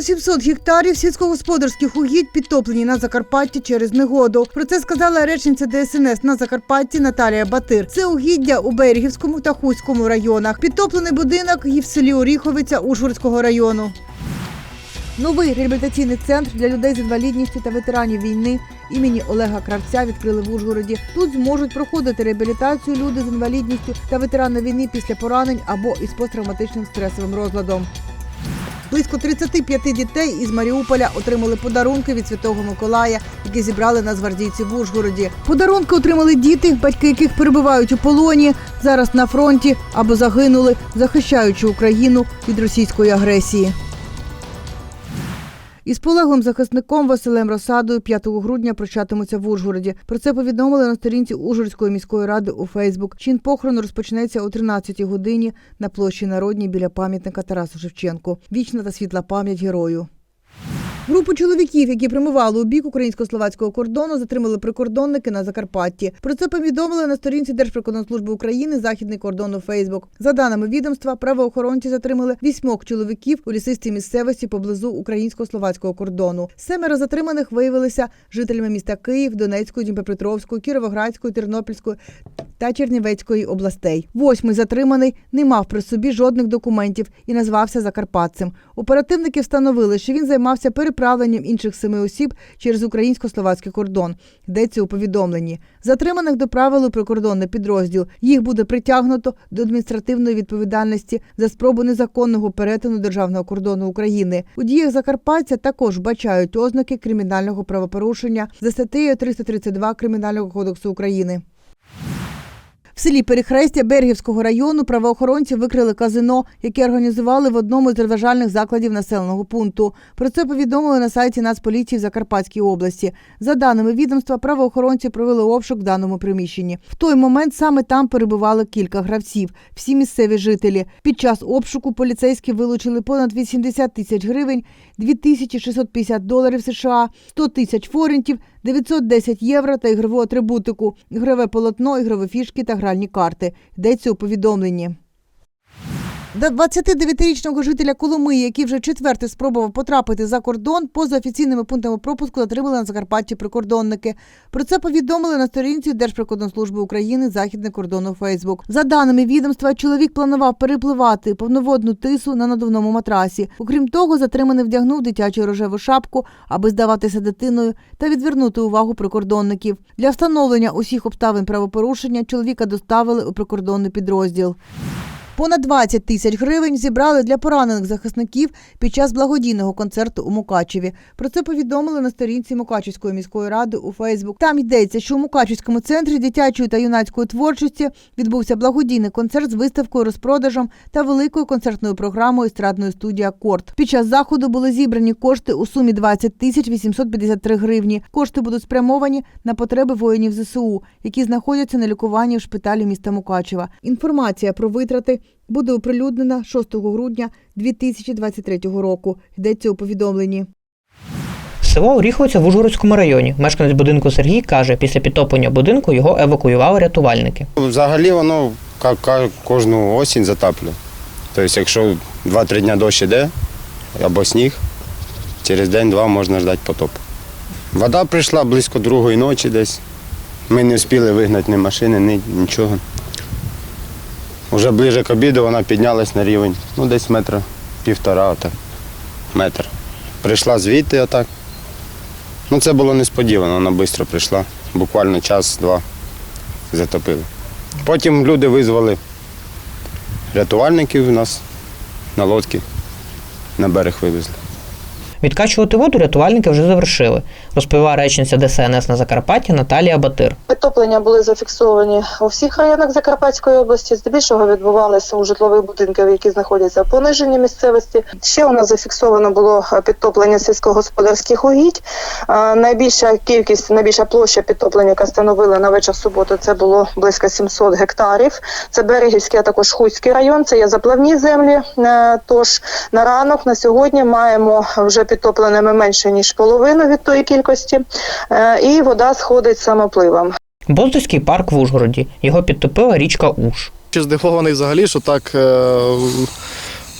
Близько 700 гектарів сільськогосподарських угідь підтоплені на Закарпатті через негоду. Про це сказала речниця ДСНС на Закарпатті Наталія Батир. Це угіддя у Берегівському та Хуському районах. Підтоплений будинок і в селі Оріховиця Ужгородського району. Новий реабілітаційний центр для людей з інвалідністю та ветеранів війни імені Олега Кравця відкрили в Ужгороді. Тут зможуть проходити реабілітацію люди з інвалідністю та ветерани війни після поранень або із посттравматичним стресовим розладом. Близько 35 дітей із Маріуполя отримали подарунки від Святого Миколая, які зібрали на звардійці в Ужгороді. Подарунки отримали діти, батьки яких перебувають у полоні, зараз на фронті або загинули, захищаючи Україну від російської агресії. Із полеглим захисником Василем Росадою 5 грудня прощатимуться в Ужгороді. Про це повідомили на сторінці Ужгородської міської ради у Фейсбук. Чин похорону розпочнеться о 13-й годині на площі Народній біля пам'ятника Тарасу Шевченку. Вічна та світла пам'ять герою. Групу чоловіків, які прямували у бік українсько-словацького кордону, затримали прикордонники на Закарпатті. Про це повідомили на сторінці Держприкордонслужби України Західний кордон у Фейсбук. За даними відомства, правоохоронці затримали вісьмох чоловіків у лісистій місцевості поблизу українсько-словацького кордону. Семеро затриманих виявилися жителями міста Київ, Донецької, Дніпропетровської, Кіровоградської, Тернопільської та Чернівецької областей. Восьмий затриманий не мав при собі жодних документів і назвався Закарпатцем. Оперативники встановили, що він займався переправленням інших семи осіб через українсько-словацький кордон. Йдеться у повідомленні. Затриманих доправили прикордонний підрозділ. Їх буде притягнуто до адміністративної відповідальності за спробу незаконного перетину державного кордону України. У діях Закарпаття також бачають ознаки кримінального правопорушення за статтею 332 Кримінального кодексу України. В селі Перехрестя Бергівського району правоохоронці викрили казино, яке організували в одному з розважальних закладів населеного пункту. Про це повідомили на сайті Нацполіції в Закарпатській області. За даними відомства, правоохоронці провели обшук в даному приміщенні. В той момент саме там перебували кілька гравців, всі місцеві жителі. Під час обшуку поліцейські вилучили понад 80 тисяч гривень, 2650 доларів США, 100 тисяч форентів, 910 євро та ігрову атрибутику, ігрове полотно, ігрові фішки та гральні карти. Йдеться у повідомленні. До 29-річного жителя Коломиї, який вже четверте спробував потрапити за кордон, поза офіційними пунктами пропуску затримали на Закарпатті прикордонники. Про це повідомили на сторінці Держприкордонслужби України Західний кордон у Фейсбук. За даними відомства, чоловік планував перепливати повноводну тису на надувному матрасі. Окрім того, затриманий вдягнув дитячу рожеву шапку, аби здаватися дитиною та відвернути увагу прикордонників. Для встановлення усіх обставин правопорушення чоловіка доставили у прикордонний підрозділ. Понад 20 тисяч гривень зібрали для поранених захисників під час благодійного концерту у Мукачеві. Про це повідомили на сторінці Мукачівської міської ради у Фейсбук. Там йдеться, що у Мукачівському центрі дитячої та юнацької творчості відбувся благодійний концерт з виставкою, розпродажем та великою концертною програмою естрадної студії Акорд. Під час заходу були зібрані кошти у сумі 20 тисяч 853 гривні. Кошти будуть спрямовані на потреби воїнів ЗСУ, які знаходяться на лікуванні в шпиталі міста Мукачева. Інформація про витрати буде оприлюднена 6 грудня 2023 року. Йдеться у повідомленні. Село Оріховиця в Ужгородському районі. Мешканець будинку Сергій каже, після підтоплення будинку його евакуювали рятувальники. Взагалі воно кожну осінь затаплює. Тобто, якщо 2-3 дні дощ іде або сніг, через день-два можна ждати потоп. Вода прийшла близько другої ночі десь. Ми не встигли вигнати ні машини, ні нічого. Уже ближе к обіду вона піднялась на рівень, ну десь метра півтора, отак, метр. Прийшла звідти отак. Ну це було несподівано, вона швидко прийшла. Буквально час-два затопили. Потім люди визвали рятувальників у нас на лодці, на берег вивезли. Відкачувати воду рятувальники вже завершили, розповіла речниця ДСНС на Закарпатті Наталія Батир. Підтоплення були зафіксовані у всіх районах Закарпатської області. Здебільшого відбувалися у житлових будинках, які знаходяться в пониженій місцевості. Ще у нас зафіксовано було підтоплення сільськогосподарських угідь. Найбільша кількість, найбільша площа підтоплення, яка становила на вечір суботи, це було близько 700 гектарів. Це Берегівський, а також Хуцький район. Це є заплавні землі. Е, Тож на ранок на сьогодні маємо вже підтопленими менше ніж половину від тої кількості, Е, і вода сходить самопливом. Боздоський парк в Ужгороді. Його підтопила річка Уж. Чи здивований взагалі, що так е,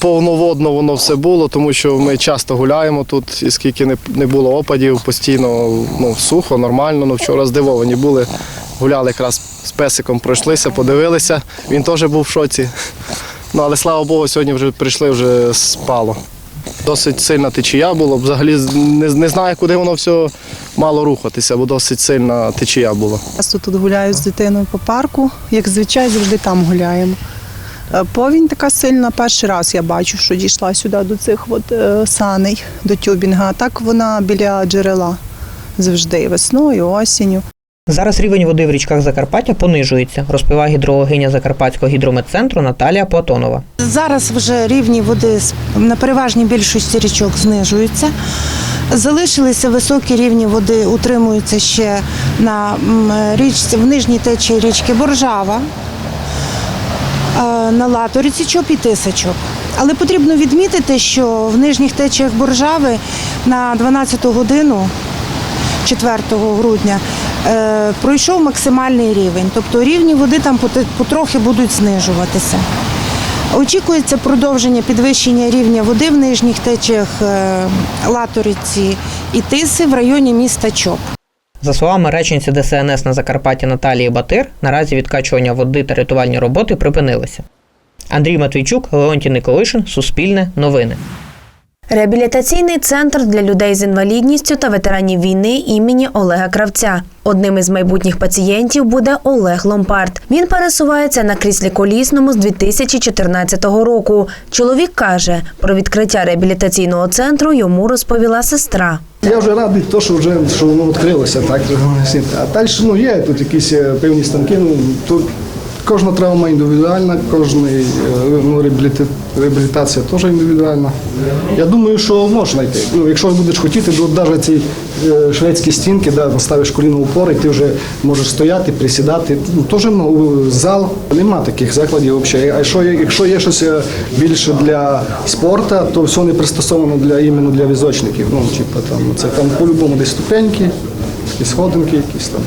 повноводно воно все було, тому що ми часто гуляємо тут, і скільки не, не було опадів, постійно ну, сухо, нормально. Ну, вчора здивовані були. Гуляли якраз з песиком, пройшлися, подивилися. Він теж був в шоці. Ну, але слава Богу, сьогодні вже прийшли, вже спало. Досить сильна течія була. Взагалі не, не знаю, куди воно все мало рухатися, бо досить сильна течія була. Часто тут гуляю з дитиною по парку, як звичай, завжди там гуляємо. Е, Повінь така сильна, перший раз я бачу, що дійшла сюди до цих от, е, саней, до тюбінга. А так вона біля джерела завжди, весною, осінню. Зараз рівень води в річках Закарпаття понижується, розповіла гідрологиня Закарпатського гідрометцентру Наталія Платонова. Зараз вже рівні води на переважній більшості річок знижуються. Залишилися високі рівні води, утримуються ще на річці в нижній течії річки Боржава, е, на Латориці Чоп і Тисачок. Але потрібно відмітити, що в нижніх течіях Боржави на 12 годину 4 грудня пройшов максимальний рівень. Тобто рівні води там потрохи будуть знижуватися. Очікується продовження підвищення рівня води в нижніх течіях е, Латориці і Тиси в районі міста Чоп. За словами речниці ДСНС на Закарпатті Наталії Батир, наразі відкачування води та рятувальні роботи припинилися. Андрій Матвійчук, Леонтій Николишин, Суспільне, Новини. Реабілітаційний центр для людей з інвалідністю та ветеранів війни імені Олега Кравця. Одним із майбутніх пацієнтів буде Олег Ломпард. Він пересувається на кріслі колісному з 2014 року. Чоловік каже, про відкриття реабілітаційного центру йому розповіла сестра. Я вже радий, то, що вже що воно відкрилося, так а далі ну, є тут якісь е, певні станки. Ну тут кожна травма індивідуальна, кожна ну, реабілітація теж індивідуальна. Я думаю, що можна йти. Ну, якщо будеш хотіти, то навіть ці е, шведські стінки, да, поставиш коліно упор, і ти вже можеш стояти, присідати. Ну, теж зал. Нема таких закладів взагалі. А є, якщо є щось е, більше для спорту, то все не пристосовано для іменно для візочників. Ну, типу, там, це там по-любому десь ступеньки, якісь сходинки якісь там.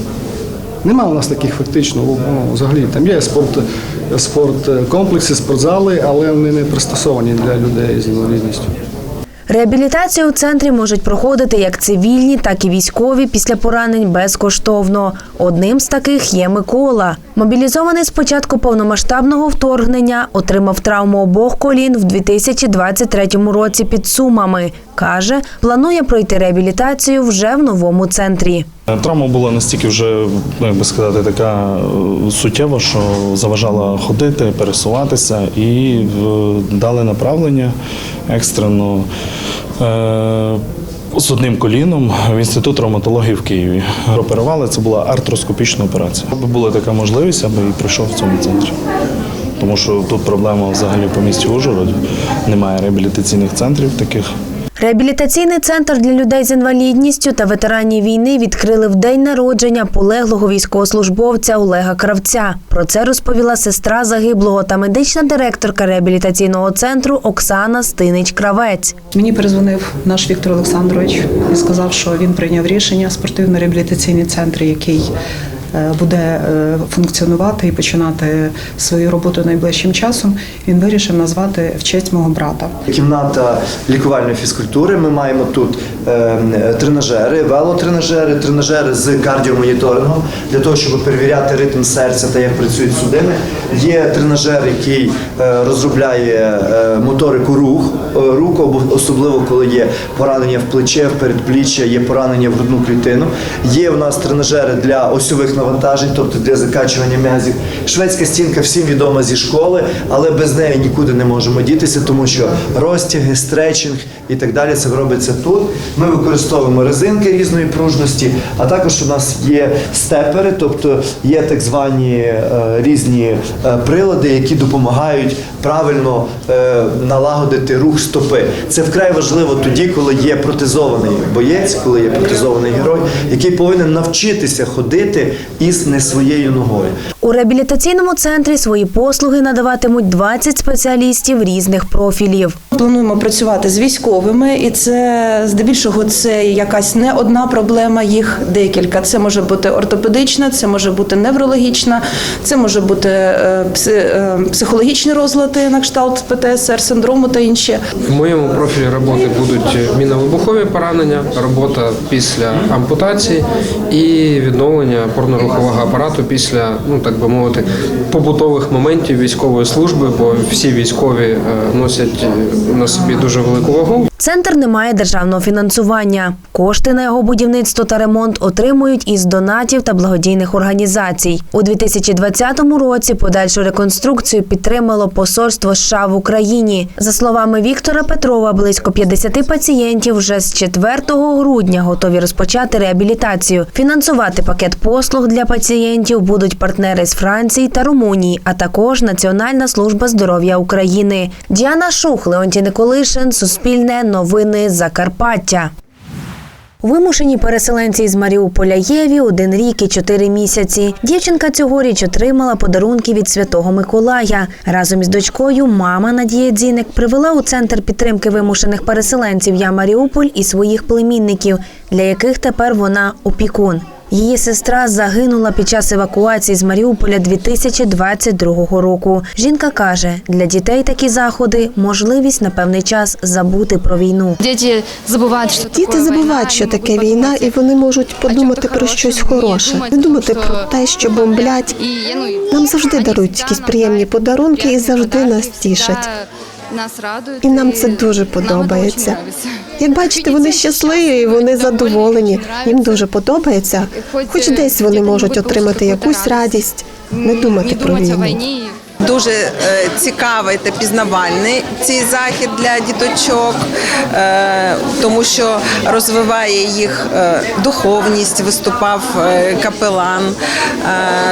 Нема у нас таких фактично. Ну, взагалі там є спорт, спорткомплекси, спортзали, але вони не пристосовані для людей з інвалідністю. Реабілітацію у центрі можуть проходити як цивільні, так і військові після поранень безкоштовно. Одним з таких є Микола. Мобілізований з початку повномасштабного вторгнення, отримав травму обох колін в 2023 році під Сумами. Каже, планує пройти реабілітацію вже в новому центрі. Травма була настільки вже, ну, як би сказати, така е, суттєва, що заважала ходити, пересуватися, і е, дали направлення екстрено е, з одним коліном в інститут травматології в Києві. Оперували, це була артроскопічна операція. Аби була така можливість, аби і прийшов в цьому центрі. Тому що тут проблема взагалі по місті Ужгороді. Немає реабілітаційних центрів таких. Реабілітаційний центр для людей з інвалідністю та ветеранів війни відкрили в день народження полеглого військовослужбовця Олега Кравця. Про це розповіла сестра загиблого та медична директорка реабілітаційного центру Оксана Стинич Кравець. Мені перезвонив наш Віктор Олександрович і сказав, що він прийняв рішення спортивно-реабілітаційний центр, який буде е, функціонувати і починати свою роботу найближчим часом. Він вирішив назвати в честь мого брата. Кімната лікувальної фізкультури. Ми маємо тут е, тренажери, велотренажери, тренажери з кардіомоніторингом для того, щоб перевіряти ритм серця та як працюють судини. Є тренажер, який е, розробляє е, моторику рух, е, рук, особливо коли є поранення в плече, в передпліччя, є поранення в грудну клітину. Є у нас тренажери для осьових навантажень, тобто для закачування м'язів. Шведська стінка всім відома зі школи, але без неї нікуди не можемо дітися, тому що розтяги, стретчинг і так далі це робиться тут. Ми використовуємо резинки різної пружності, а також у нас є степери, тобто є так звані е, різні е, прилади, які допомагають правильно е, налагодити рух стопи. Це вкрай важливо тоді, коли є протезований боєць, коли є протезований герой, який повинен навчитися ходити із не своєю ногою. У реабілітаційному центрі свої послуги надаватимуть 20 спеціалістів різних профілів. Плануємо працювати з військовими, і це здебільшого це якась не одна проблема, їх декілька. Це може бути ортопедична, це може бути неврологічна, це може бути е, е, психологічні розлади на кшталт ПТСР, синдрому та інші. В моєму профілі роботи будуть міновибухові поранення, робота після ампутації і відновлення опорно-рухового апарату після, ну так би мовити, побутових моментів військової служби, бо всі військові е, носять е, на собі дуже велику вагу. Центр не має державного фінансування. Кошти на його будівництво та ремонт отримують із донатів та благодійних організацій. У 2020 році подальшу реконструкцію підтримало посольство США в Україні. За словами Віктора Петрова, близько 50 пацієнтів вже з 4 грудня готові розпочати реабілітацію. Фінансувати пакет послуг для пацієнтів будуть партнери з Франції та Румунії, а також Національна служба здоров'я України. Діана Шух, Леонтій Николишин, Суспільне, Новини Закарпаття. Вимушені переселенці з Маріуполя Єві один рік і чотири місяці. Дівчинка цьогоріч отримала подарунки від Святого Миколая. Разом із дочкою мама Надія Дзіник привела у центр підтримки вимушених переселенців Я Маріуполь і своїх племінників, для яких тепер вона опікун. Її сестра загинула під час евакуації з Маріуполя 2022 року. Жінка каже, для дітей такі заходи можливість на певний час забути про війну. Діти забувають, що Діти забувають, що таке війна, і вони можуть подумати про щось хороше, не думати про те, що бомблять. Нам завжди дарують якісь приємні подарунки і завжди нас тішать. Нас радують. І нам це дуже подобається. Як бачите, вони щасливі, і вони задоволені. Їм дуже подобається. Хоч десь вони можуть отримати якусь радість, не думати про війну. Дуже е, цікавий та пізнавальний цей захід для діточок, е, тому що розвиває їх е, духовність, виступав капелан.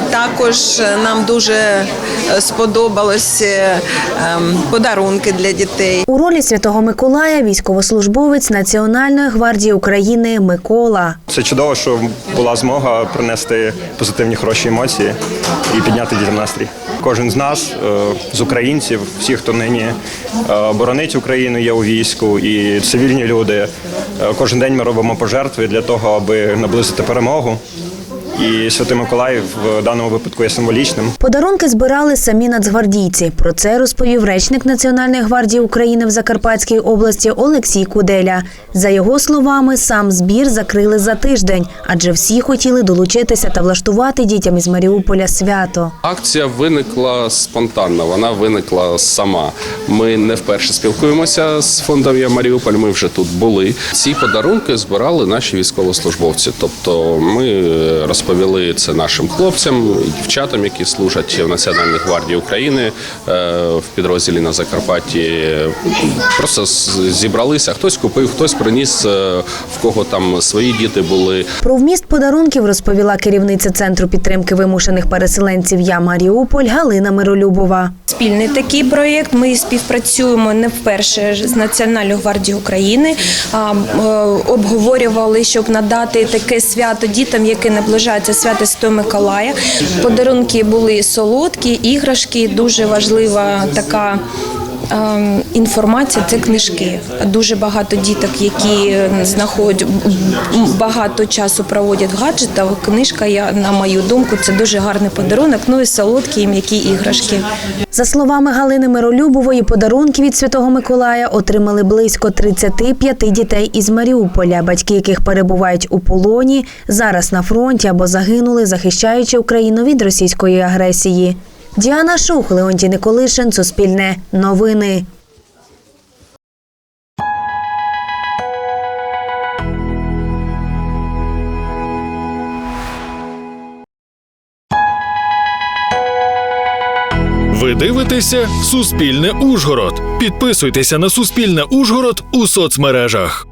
Також нам дуже сподобалось ем, подарунки для дітей. У ролі Святого Миколая військовослужбовець Національної гвардії України Микола. Це чудово, що була змога принести позитивні хороші емоції і підняти дітям настрій. Кожен з нас, е, з українців, всі, хто нині е, боронить Україну, є у війську, і цивільні люди. е, Кожен день ми робимо пожертви для того, аби наблизити перемогу. І Святий Миколай в даному випадку є символічним. Подарунки збирали самі нацгвардійці. Про це розповів речник Національної гвардії України в Закарпатській області Олексій Куделя. За його словами, сам збір закрили за тиждень, адже всі хотіли долучитися та влаштувати дітям із Маріуполя свято. Акція виникла спонтанно, вона виникла сама. Ми не вперше спілкуємося з фондом «Я Маріуполь. Ми вже тут були. Ці подарунки збирали наші військовослужбовці. Тобто, ми розповіли це нашим хлопцям і дівчатам, які служать в Національній гвардії України е, в підрозділі на Закарпатті. Просто зібралися. Хтось купив, хтось приніс, е, в кого там свої діти були. Про вміст подарунків розповіла керівниця центру підтримки вимушених переселенців Я Маріуполь Галина Миролюбова. Спільний такий проєкт. Ми співпрацюємо не вперше з Національною гвардією України. А, е, обговорювали, щоб надати таке свято дітям, яке наближається свято Святого Миколая. Подарунки були солодкі, іграшки. Дуже важлива така інформація це книжки. Дуже багато діток, які знаходять багато часу проводять в гаджетах. Книжка, я на мою думку, це дуже гарний подарунок. Ну і солодкі і м'які іграшки. За словами Галини Миролюбової, подарунки від Святого Миколая отримали близько 35 дітей із Маріуполя, батьки яких перебувають у полоні, зараз на фронті або загинули, захищаючи Україну від російської агресії. Діана Шух, Леонтій Николишин, Суспільне новини. Ви дивитеся Суспільне Ужгород. Підписуйтеся на Суспільне Ужгород у соцмережах.